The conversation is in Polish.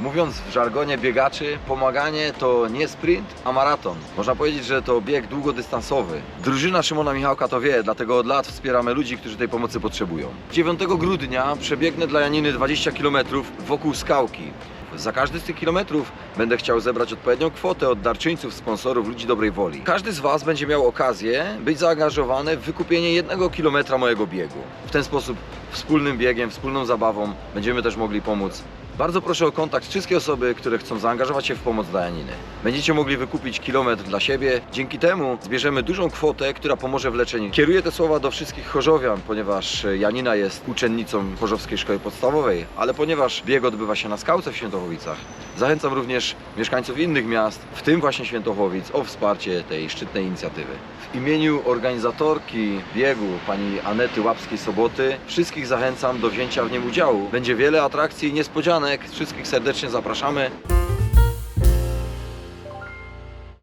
Mówiąc w żargonie biegaczy, pomaganie to nie sprint, a maraton. Można powiedzieć, że to bieg długodystansowy. Drużyna Szymona Michałka to wie, dlatego od lat wspieramy ludzi, którzy tej pomocy potrzebują. 9 grudnia przebiegnę dla Janiny 20 km wokół skałki. Za każdy z tych kilometrów będę chciał zebrać odpowiednią kwotę od darczyńców, sponsorów, ludzi dobrej woli. Każdy z Was będzie miał okazję być zaangażowany w wykupienie jednego kilometra mojego biegu. W ten sposób wspólnym biegiem, wspólną zabawą będziemy też mogli pomóc. Bardzo proszę o kontakt wszystkie osoby, które chcą zaangażować się w pomoc dla Janiny. Będziecie mogli wykupić kilometr dla siebie. Dzięki temu zbierzemy dużą kwotę, która pomoże w leczeniu. Kieruję te słowa do wszystkich chorzowian, ponieważ Janina jest uczennicą Chorzowskiej Szkoły Podstawowej, ale ponieważ bieg odbywa się na skałce w Świętochowicach, zachęcam również mieszkańców innych miast, w tym właśnie Świętochowic, o wsparcie tej szczytnej inicjatywy. W imieniu organizatorki biegu, pani Anety Łapskiej-Soboty, wszystkich zachęcam do wzięcia w nim udziału. Będzie wiele atrakcji i niespodzianek. Wszystkich serdecznie zapraszamy.